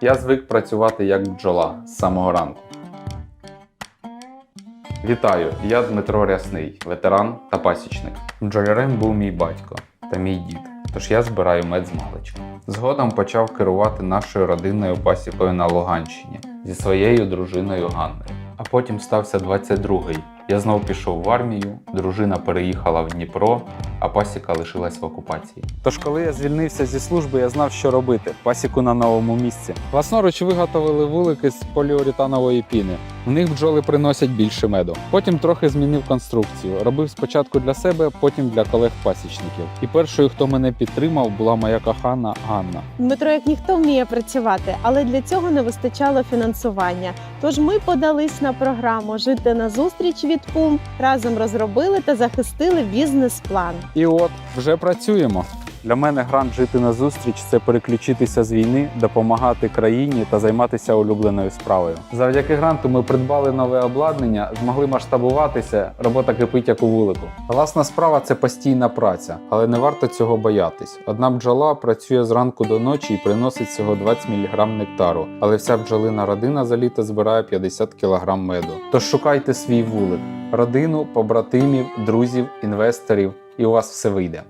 Я звик працювати як бджола з самого ранку. Вітаю, я Дмитро Рясний, ветеран та пасічник. Бджолярем був мій батько та мій дід, тож я збираю мед з маличку. Згодом почав керувати нашою родинною пасікою на Луганщині зі своєю дружиною Ганною. А потім стався 22-й. Я знов пішов в армію, дружина переїхала в Дніпро, а пасіка лишилась в окупації. Тож, коли я звільнився зі служби, я знав, що робити пасіку на новому місці. Власноруч виготовили вулики з поліуретанової піни. В них бджоли приносять більше меду. Потім трохи змінив конструкцію. Робив спочатку для себе, потім для колег-пасічників. І першою, хто мене підтримав, була моя кохана Ганна. Дмитро як ніхто вміє працювати, але для цього не вистачало фінансування. Тож ми подались на програму Жити на зустріч від ПУМ, разом розробили та захистили бізнес-план. І от вже працюємо. Для мене грант жити на зустріч це переключитися з війни, допомагати країні та займатися улюбленою справою. Завдяки гранту ми придбали нове обладнання, змогли масштабуватися. Робота кипить як у вулику. Власна справа це постійна праця, але не варто цього боятись. Одна бджола працює зранку до ночі і приносить всього 20 мг нектару, але вся бджолина родина за літо збирає 50 кг меду. Тож шукайте свій вулик, родину, побратимів, друзів, інвесторів, і у вас все вийде.